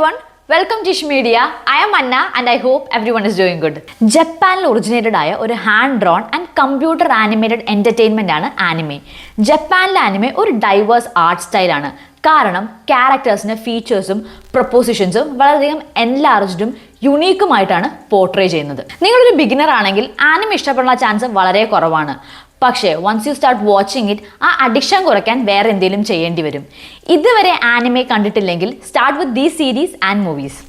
everyone. Welcome Tish media I'm Anna and I hope everyone is doing good ജപ്പാനിൽ originated ആയ ഒരു hand drawn and computer animated entertainment ആണ് anime ജപ്പാനിലെ anime ഒരു diverse art സ്റ്റൈലാണ് കാരണം ക്യാരക്ടേഴ്സിന് ഫീച്ചേഴ്സും പ്രൊപ്പോസിഷൻസും വളരെയധികം എൻലാർജ്ഡും യുണീക്കുമായിട്ടാണ് പോർട്രേ ചെയ്യുന്നത്. നിങ്ങളൊരു ബിഗിനർ ആണെങ്കിൽ ആനിമെ ഇഷ്ടപ്പെടാനുള്ള ചാൻസ് വളരെ കുറവാണ്. പക്ഷേ once you start watching it ആ അഡിക്ഷൻ കുറയ്ക്കാൻ വേറെ എന്തെങ്കിലും ചെയ്യേണ്ടി വരും. ഇതുവരെ ആനിമെ കണ്ടിട്ടില്ലെങ്കിൽ start with these series and movies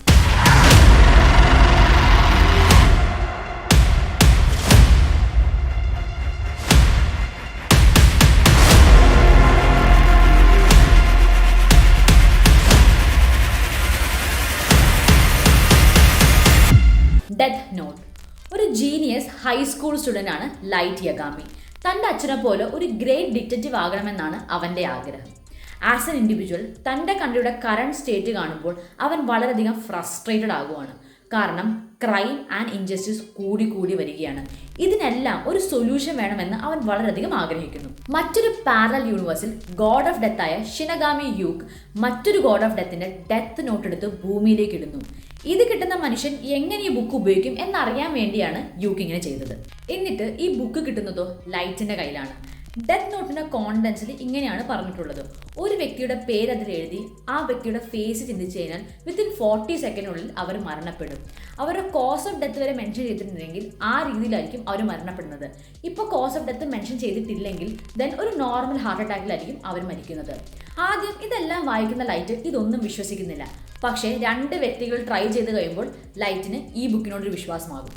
death note ഒരു ജീനിയസ് ഹൈസ്കൂൾ സ്റ്റുഡന്റ് ആണ് ലൈറ്റ് യഗാമി. തന്റെ അച്ഛനെ പോലെ ഒരു ഗ്രേറ്റ് ഡിറ്റക്റ്റീവ് ആകണമെന്നാണ് അവന്റെ ആഗ്രഹം. ആസ് എൻ ഇൻഡിവിജ്വൽ തന്റെ കൺട്രിയുടെ കറണ്ട് സ്റ്റേറ്റ് കാണുമ്പോൾ അവൻ വളരെയധികം ഫ്രസ്ട്രേറ്റഡ് ആകുവാണ്. കാരണം ക്രൈം ആൻഡ് ഇൻജസ്റ്റിസ് കൂടി കൂടി വരികയാണ്. ഇതിനെല്ലാം ഒരു സൊല്യൂഷൻ വേണമെന്ന് അവൻ വളരെയധികം ആഗ്രഹിക്കുന്നു. മറ്റൊരു പാരൽ യൂണിവേഴ്സിൽ ഗോഡ് ഓഫ് ഡെത്തായ ഷിനഗാമി യൂക്ക് മറ്റൊരു ഗോഡ് ഓഫ് ഡെത്തിന്റെ ഡെത്ത് നോട്ട് എടുത്ത് ഭൂമിയിലേക്ക് ഇടുന്നു. ഇത് കിട്ടുന്ന മനുഷ്യൻ എങ്ങനെ ഈ ബുക്ക് ഉപയോഗിക്കും എന്നറിയാൻ വേണ്ടിയാണ് യൂക്ക് ഇങ്ങനെ ചെയ്തത്. എന്നിട്ട് ഈ ബുക്ക് കിട്ടുന്നതോ ലൈറ്റിന്റെ കയ്യിലാണ്. ഡെത്ത് നോട്ടിന്റെ കോണ്ടൻസിൽ ഇങ്ങനെയാണ് പറഞ്ഞിട്ടുള്ളത്. ഒരു വ്യക്തിയുടെ പേര് അതിൽ എഴുതി ആ വ്യക്തിയുടെ ഫേസ് ചിന്തിച്ചു കഴിഞ്ഞാൽ വിത്തിൻ ഫോർട്ടി സെക്കൻഡിനുള്ളിൽ അവർ മരണപ്പെടും. അവരുടെ കോസ് ഓഫ് ഡെത്ത് വരെ മെൻഷൻ ചെയ്തിട്ടുണ്ടെങ്കിൽ ആ രീതിയിലായിരിക്കും അവർ മരണപ്പെടുന്നത്. ഇപ്പോൾ കോസ് ഓഫ് ഡെത്ത് മെൻഷൻ ചെയ്തിട്ടില്ലെങ്കിൽ ദെൻ ഒരു നോർമൽ ഹാർട്ട് അറ്റാക്കിലായിരിക്കും അവർ മരിക്കുന്നത്. ആദ്യം ഇതെല്ലാം വായിക്കുന്ന ലൈറ്റ് ഇതൊന്നും വിശ്വസിക്കുന്നില്ല. പക്ഷേ രണ്ട് വ്യക്തികൾ ട്രൈ ചെയ്ത് കഴിയുമ്പോൾ ലൈറ്റിന് ഈ ബുക്കിനോടൊരു വിശ്വാസമാകും.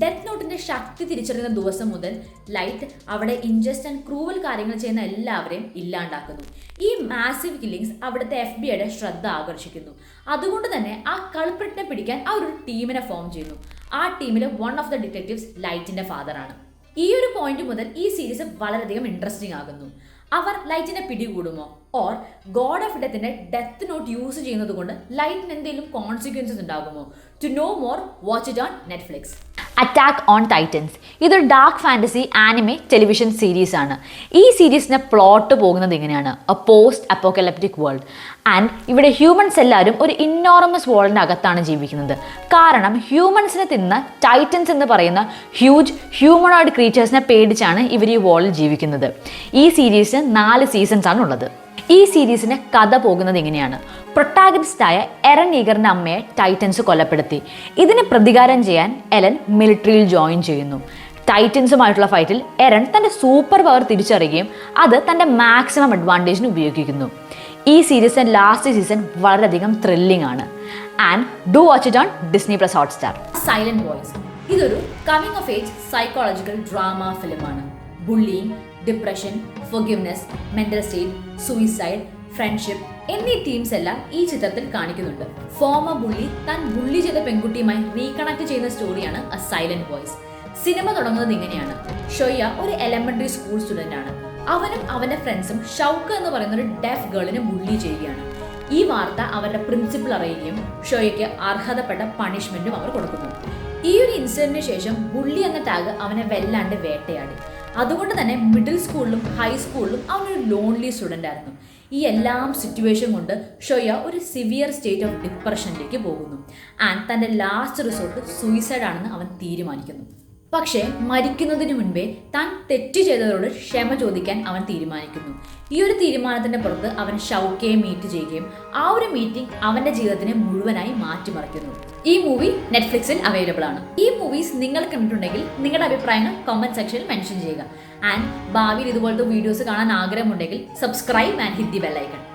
ഡെത്ത് നോട്ടിന്റെ ശക്തി തിരിച്ചറിയുന്ന ദിവസം മുതൽ ലൈറ്റ് അവിടെ ഇൻജസ്റ്റ് ആൻഡ് ക്രൂവൽ കാര്യങ്ങൾ ചെയ്യുന്ന എല്ലാവരെയും ഇല്ലാണ്ടാക്കുന്നു. ഈ മാസീവ് കില്ലിങ്സ് അവിടുത്തെ എഫ് ബി ഐയുടെ ശ്രദ്ധ ആകർഷിക്കുന്നു. അതുകൊണ്ട് തന്നെ ആ കൾപ്രിറ്റിനെ പിടിക്കാൻ ആ ഒരു ടീമിനെ ഫോം ചെയ്യുന്നു. ആ ടീമിലെ വൺ ഓഫ് ദ ഡിറ്റക്റ്റീവ്സ് ലൈറ്റിന്റെ ഫാദറാണ് ഈ ഒരു പോയിന്റ് മുതൽ ഈ സീരീസ് വളരെയധികം ഇൻട്രസ്റ്റിംഗ് ആകുന്നു. അവർ ലൈറ്റിനെ പിടികൂടുമോ? ഓർ ഗോഡ് ഓഫ് ഡെത്തിന്റെ ഡെത്ത് നോട്ട് യൂസ് ചെയ്യുന്നത് കൊണ്ട് ലൈറ്റിന് എന്തെങ്കിലും കോൺസിക്വൻസസ് ഉണ്ടാകുമോ? To know more watch it on Netflix attack on titans ഇതൊരു dark fantasy anime television series ആണ്. ഈ സീരീസിനെ പ്ലോട്ട് പോകുന്നത് ഇങ്ങനെയാണ്. A post apocalyptic world and ഇവിടെ ഹ്യൂമൻസ് എല്ലാവരും ഒരു ഇന്നോറമസ് വേൾഡിന്റെ അകത്താണ് ജീവിക്കുന്നത്. കാരണം ഹ്യൂമൻസിനെ തിന്ന ടൈറ്റൻസ് എന്ന് പറയുന്ന ഹ്യൂജ് ഹ്യൂമണോയിഡ് ക്രീച്ചേഴ്സിനെ പേടിച്ചാണ് ഇവർ ഈ വേൾഡിൽ ജീവിക്കുന്നത്. ഈ സീരീസിന് നാല് സീസൺസ് ആണ് ഉള്ളത് ഈ സീരീസിന്റെ കഥ പോകുന്നത് എങ്ങനെയാണ്? പ്രൊട്ടാഗനിസ്റ്റായ എറൻ ഈഗറിന്റെ അമ്മയെ ടൈറ്റൻസ് കൊലപ്പെടുത്തി. ഇതിന് പ്രതികാരം ചെയ്യാൻ എലൻ മിലിറ്ററിയിൽ ജോയിൻ ചെയ്യുന്നു. ടൈറ്റൻസുമായിട്ടുള്ള ഫൈറ്റിൽ എരൺ തന്റെ സൂപ്പർ പവർ തിരിച്ചറിയുകയും അത് തന്റെ മാക്സിമം അഡ്വാന്റേജിന് ഉപയോഗിക്കുന്നു. ഈ സീരീസിന്റെ ലാസ്റ്റ് സീസൺ വളരെയധികം ത്രില്ലിംഗ് ആണ് and do watch it on Disney plus Hotstar. Silent voice. ഇതൊരു coming of age psychological drama ഫിലിമാണ്. Bullying depression forgiveness mental state suicide friendship എന്നീ തീംസ് എല്ലാം ഈ ചിത്രത്തിൽ കാണിക്കുന്നുണ്ട്. ഫോമ ബുള്ളി താൻ ബുള്ളി ചെയ്ത പെൺകുട്ടിയുമായി റീകണക്ട് ചെയ്യുന്ന സ്റ്റോറിയാണ് എ സൈലന്റ് വോയിസ് സിനിമ തുടങ്ങുന്നത് ഇങ്ങനെയാണ്. ഷൊയ്യ ഒരു എലമെന്ററി സ്കൂൾ സ്റ്റുഡന്റ് ആണ്. അവനും അവന്റെ ഫ്രണ്ട്സും ഷൗക്ക് എന്ന് പറയുന്ന ഒരു ഡെഫ് ഗേളിനെ ബുള്ളി ചെയ്യുകയാണ്. ഈ വാർത്ത അവരുടെ പ്രിൻസിപ്പൾ അറിയുകയും ഷോയ്ക്ക് അർഹതപ്പെട്ട പണിഷ്മെന്റും അവർ കൊടുക്കുന്നു. ഈ ഒരു ഇൻസിഡന്റിന് ശേഷം ബുള്ളി എന്ന ടാഗ് അവനെ വല്ലാണ്ട് വേട്ടയാടി. അതുകൊണ്ട് തന്നെ മിഡിൽ സ്കൂളിലും ഹൈസ്കൂളിലും അവനൊരു ലോൺലി സ്റ്റുഡന്റ് ആയിരുന്നു. ഈ എല്ലാം സിറ്റുവേഷൻ കൊണ്ട് ഷൊയ ഒരു സിവിയർ സ്റ്റേറ്റ് ഓഫ് ഡിപ്രഷനിലേക്ക് പോകുന്നു. ആൻഡ് തന്റെ ലാസ്റ്റ് റിസോർട്ട് സൂയിസൈഡ് ആണെന്ന് അവൻ തീരുമാനിക്കുന്നു. പക്ഷേ മരിക്കുന്നതിന് മുൻപേ താൻ തെറ്റ് ചെയ്തവരോട് ക്ഷമ ചോദിക്കാൻ അവൻ തീരുമാനിക്കുന്നു. ഈ ഒരു തീരുമാനത്തിന്റെ പുറത്ത് അവൻ ഷൗക്കയെ മീറ്റ് ചെയ്യുകയും ആ ഒരു മീറ്റിംഗ് അവന്റെ ജീവിതത്തിനെ മുഴുവനായി മാറ്റിമറിക്കുന്നു. ഈ മൂവി നെറ്റ്ഫ്ലിക്സിൽ അവൈലബിൾ ആണ്. ഈ മൂവീസ് നിങ്ങൾ കണ്ടിട്ടുണ്ടെങ്കിൽ നിങ്ങളുടെ അഭിപ്രായങ്ങൾ കമന്റ് സെക്ഷനിൽ മെൻഷൻ ചെയ്യുക. ആൻഡ് ഭാവിയിൽ ഇതുപോലത്തെ വീഡിയോസ് കാണാൻ ആഗ്രഹമുണ്ടെങ്കിൽ സബ്സ്ക്രൈബ് ആൻഡ് ഹിന്ദി ബെല്ലൈക്കൺ